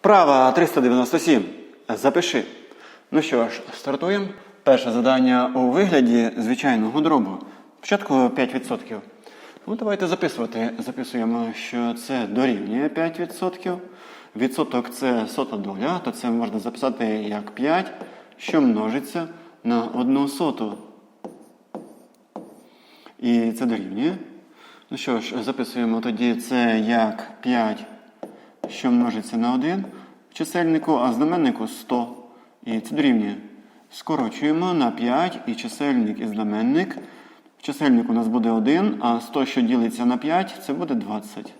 Вправа 397. Запиши. Ну що ж, стартуємо. Перше завдання у вигляді звичайного дробу. Спочатку 5%. Ну, давайте записувати. Записуємо, що це дорівнює 5%. Відсоток це сота доля, то це можна записати як 5, що множиться на 1 соту. І це дорівнює. Ну що ж, записуємо тоді це як 5, що множиться на 1 в чисельнику, а знаменнику 100. І це дорівнює. Скорочуємо на 5 і чисельник і знаменник. В чисельнику у нас буде 1, а 100, що ділиться на 5, це буде 20.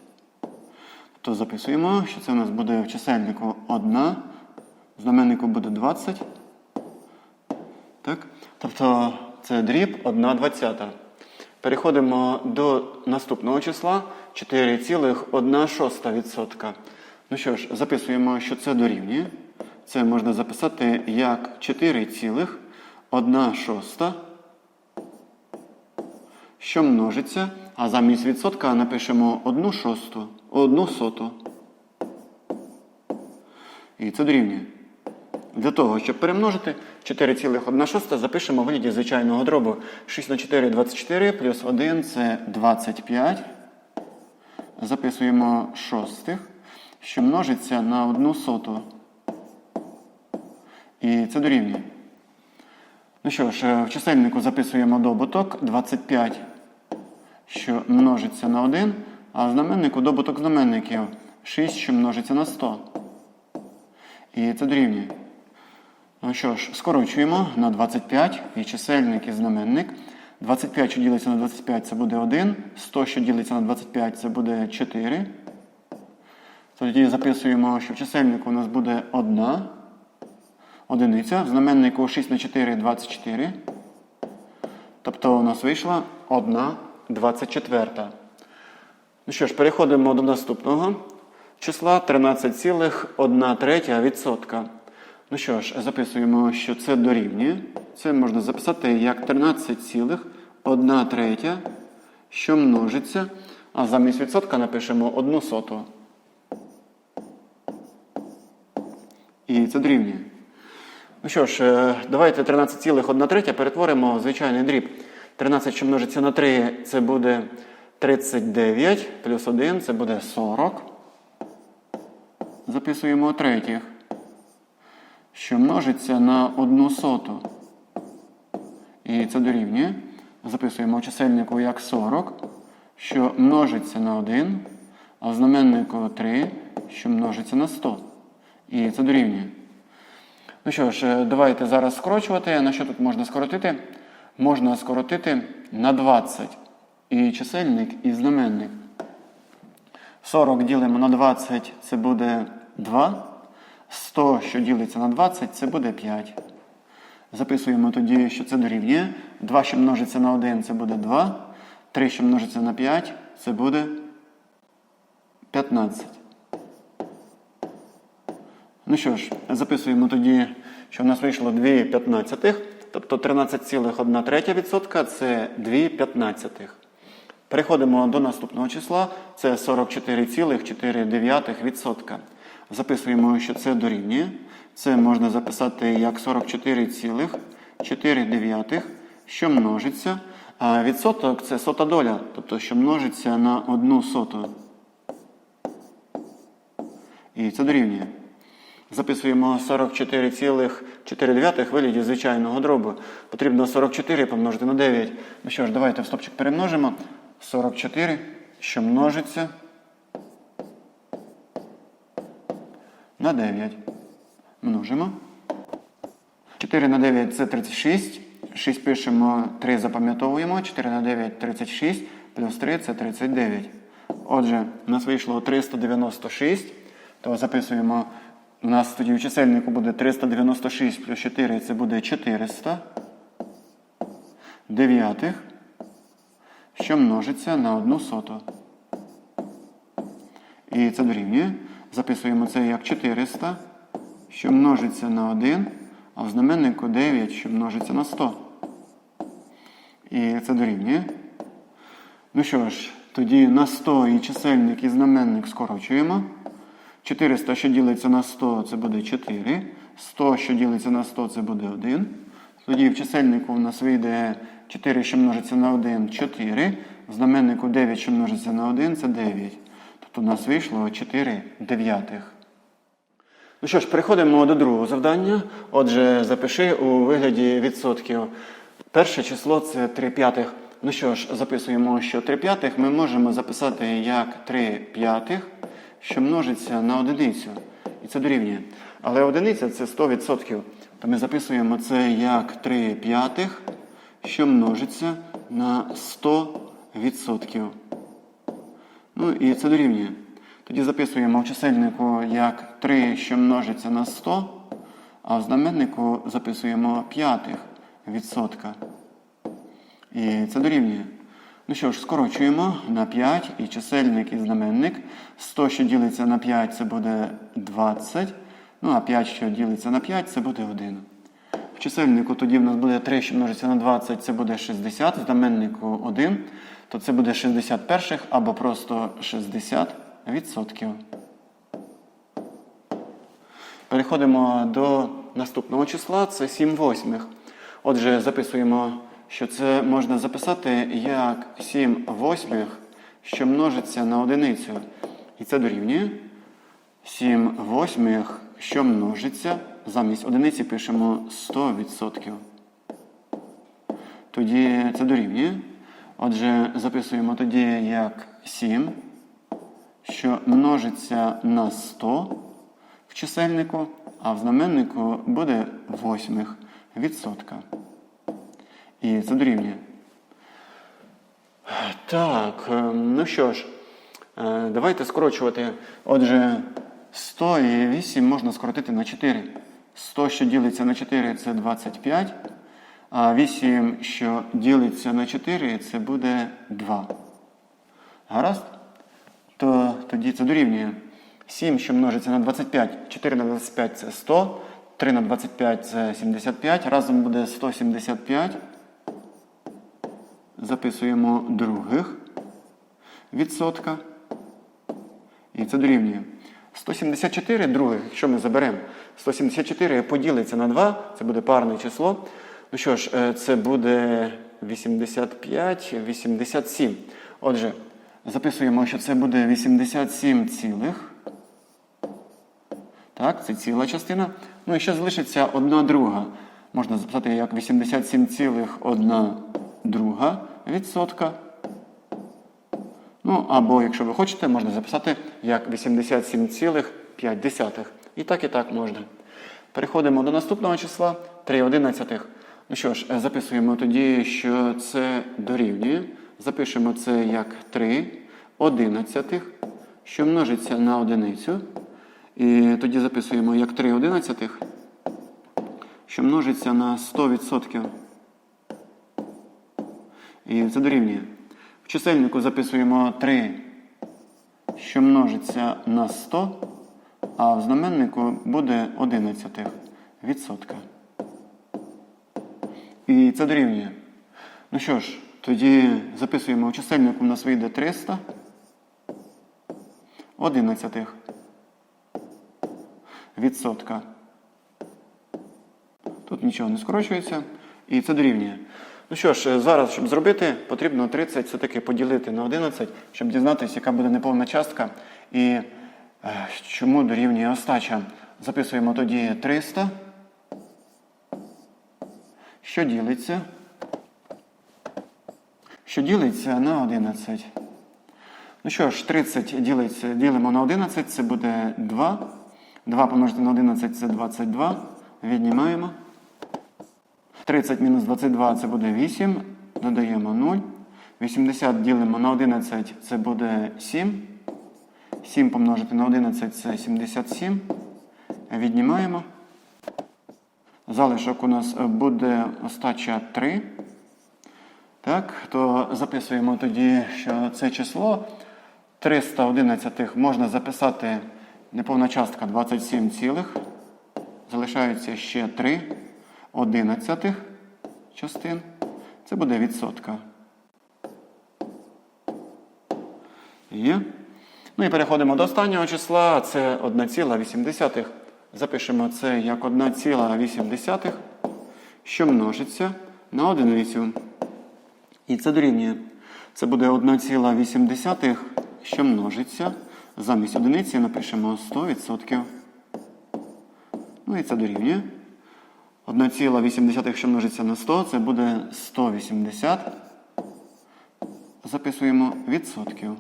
То записуємо, що це у нас буде в чисельнику 1, в знаменнику буде 20. Так? Тобто це дріб 1 двадцята. Переходимо до наступного числа 4,1%. Ну що ж, записуємо, що це дорівнює. Це можна записати як 4,1 шоста, що множиться, а замість відсотка напишемо 1 шосту, 1 соту. І це дорівнює. Для того, щоб перемножити 4,1 запишемо в вигляді звичайного дробу. 6 на 4 – 24, плюс 1 це 25. Записуємо шостих, що множиться на 1 соту. І це дорівнює. Ну що ж, в чисельнику записуємо добуток 25, що множиться на 1, а в знаменнику добуток знаменників 6, що множиться на 100. І це дорівнює. Ну що ж, скорочуємо на 25 і чисельник і знаменник. 25, що ділиться на 25, це буде 1. 100, що ділиться на 25, це буде 4. Тоді записуємо, що в чисельнику у нас буде 1 одиниця. В знаменнику 6 на 4 24. Тобто у нас вийшла 1 24. Ну що ж, переходимо до наступного числа 13,1 Ну що ж, записуємо, що це дорівнює. Це можна записати як 13,1 третя, що множиться. А замість відсотка напишемо 1 соту. І це дорівнює. Ну що ж, е, давайте 13,1 третя перетворимо в звичайний дріб. 13, що множиться на 3, це буде 39, плюс 1 це буде 40. Записуємо третіх що множиться на одну соту. І це дорівнює. Записуємо в чисельнику як 40, що множиться на 1, а в знаменнику 3, що множиться на 100. І це дорівнює. Ну що ж, давайте зараз скорочувати. На що тут можна скоротити? Можна скоротити на 20 і чисельник, і знаменник. 40 ділимо на 20, це буде 2. 100, що ділиться на 20, це буде 5. Записуємо тоді, що це дорівнює. 2, що множиться на 1, це буде 2. 3, що множиться на 5, це буде 15. Ну що ж, записуємо тоді, що в нас вийшло 2 п'ятнадцятих. Тобто 13,1% це 2 п'ятнадцятих. Переходимо до наступного числа. Це 44,4%. Записуємо, що це дорівнює. Це можна записати як 44,4, що множиться. А відсоток це сота доля, тобто що множиться на одну соту. І це дорівнює. Записуємо 44,4 вигляді звичайного дробу. Потрібно 44 помножити на 9. Ну що ж, давайте в стопчик перемножимо. 44, що множиться. на 9. Множимо. 4 на 9 це 36. 6 пишемо, 3 запам'ятовуємо. 4 на 9 36. Плюс 3 це 39. Отже, у нас вийшло 396. То записуємо. У нас тоді в чисельнику буде 396 плюс 4 це буде 400. Дев'ятих. Що множиться на одну соту. І це дорівнює. Записуємо це як 400, що множиться на 1, а в знаменнику 9, що множиться на 100. І це дорівнює. Ну що ж, тоді на 100 і чисельник і знаменник скорочуємо. 400, що ділиться на 100, це буде 4. 100, що ділиться на 100, це буде 1. Тоді в чисельнику в нас вийде 4, що множиться на 1, 4. В знаменнику 9, що множиться на 1, це 9. Тобто у нас вийшло 4 дев'ятих. Ну що ж, переходимо до другого завдання. Отже, запиши у вигляді відсотків. Перше число це 3 п'ятих. Ну що ж, записуємо, що 3 п'ятих ми можемо записати як 3 п'ятих, що множиться на одиницю. І це дорівнює. Але одиниця це 100%. То ми записуємо це як 3 п'ятих, що множиться на 100%. Ну і це дорівнює. Тоді записуємо в чисельнику як 3, що множиться на 100, а в знаменнику записуємо п'ятих відсотка. І це дорівнює. Ну що ж, скорочуємо на 5 і чисельник і знаменник. 100, що ділиться на 5, це буде 20. Ну а 5, що ділиться на 5, це буде 1. В чисельнику тоді в нас буде 3, що множиться на 20, це буде 60, в знаменнику 1, то це буде 60 перших або просто 60 відсотків. Переходимо до наступного числа, це 7 восьмих. Отже, записуємо, що це можна записати як 7 восьмих, що множиться на одиницю. І це дорівнює 7 восьмих, що множиться. Замість одиниці пишемо 100%. Тоді це дорівнює. Отже, записуємо тоді як 7, що множиться на 100 в чисельнику, а в знаменнику буде восьмих відсотка. І це дорівнює. Так, е, ну що ж, е, давайте скорочувати. Отже, 100 і 8 можна скоротити на 4. 100, що ділиться на 4, це 25. А 8, що ділиться на 4, це буде 2. Гаразд? То тоді це дорівнює. 7, що множиться на 25, 4 на 25 це 100, 3 на 25 це 75. Разом буде 175. Записуємо других відсотка. І це дорівнює. 174 других, якщо ми заберемо, 174 поділиться на 2, це буде парне число. Ну що ж, е, це буде 85, 87. Отже, записуємо, що це буде 87 цілих. Так, це ціла частина. Ну і ще залишиться одна друга. Можна записати як 87,1 друга відсотка. Ну, або, якщо ви хочете, можна записати як 87,5. І так, і так можна. Переходимо до наступного числа 3 одинадцятих. Ну що ж, записуємо тоді, що це дорівнює. Запишемо це як 3 одинадцятих, що множиться на одиницю. І тоді записуємо як 3 одинадцятих, що множиться на 100%. І це дорівнює. В чисельнику записуємо 3, що множиться на 100, а в знаменнику буде 11 відсотка. І це дорівнює. Ну що ж, тоді записуємо в чисельнику, у нас вийде 300 одинадцятих відсотка. Тут нічого не скорочується. І це дорівнює. Ну що ж, зараз, щоб зробити, потрібно 30 все-таки поділити на 11, щоб дізнатися, яка буде неповна частка і е, чому дорівнює остача. Записуємо тоді 300, що ділиться, що ділиться на 11. Ну що ж, 30 ділиться, ділимо на 11, це буде 2. 2 помножити на 11 це 22. Віднімаємо. 30 мінус 22 це буде 8. Додаємо 0. 80 ділимо на 11 це буде 7. 7 помножити на 11 це 77. Віднімаємо. Залишок у нас буде остача 3. Так, то записуємо тоді, що це число 311 можна записати неповна частка 27 цілих. Залишається ще 3 одинадцятих частин. Це буде відсотка. Є. Ну і переходимо до останнього числа. Це 1,8. Запишемо це як 1,8, що множиться на одиницю. І це дорівнює. Це буде 1,8, що множиться. Замість одиниці напишемо 100%. Ну і це дорівнює. 1,8, що множиться на 100, це буде 180. Записуємо відсотків.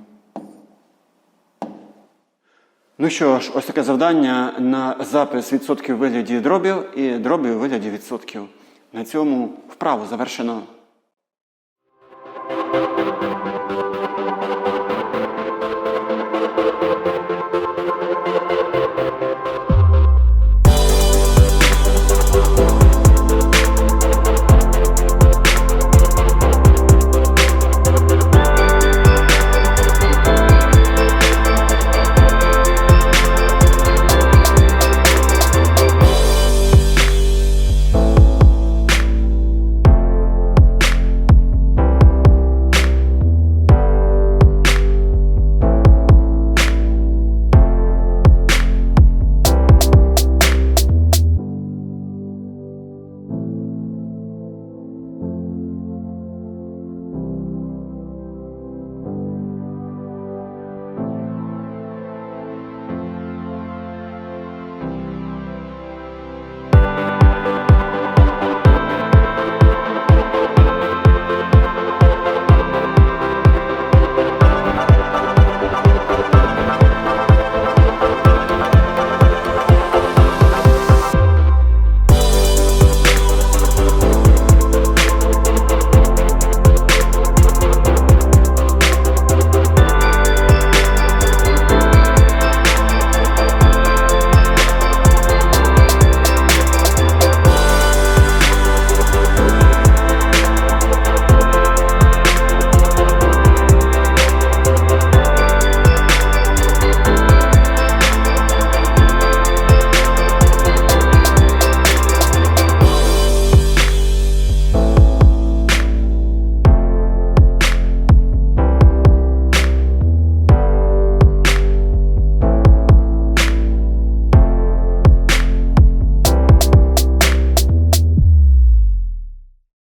Ну що ж, ось таке завдання на запис відсотків вигляді дробів і дробів у вигляді відсотків. На цьому вправу завершено.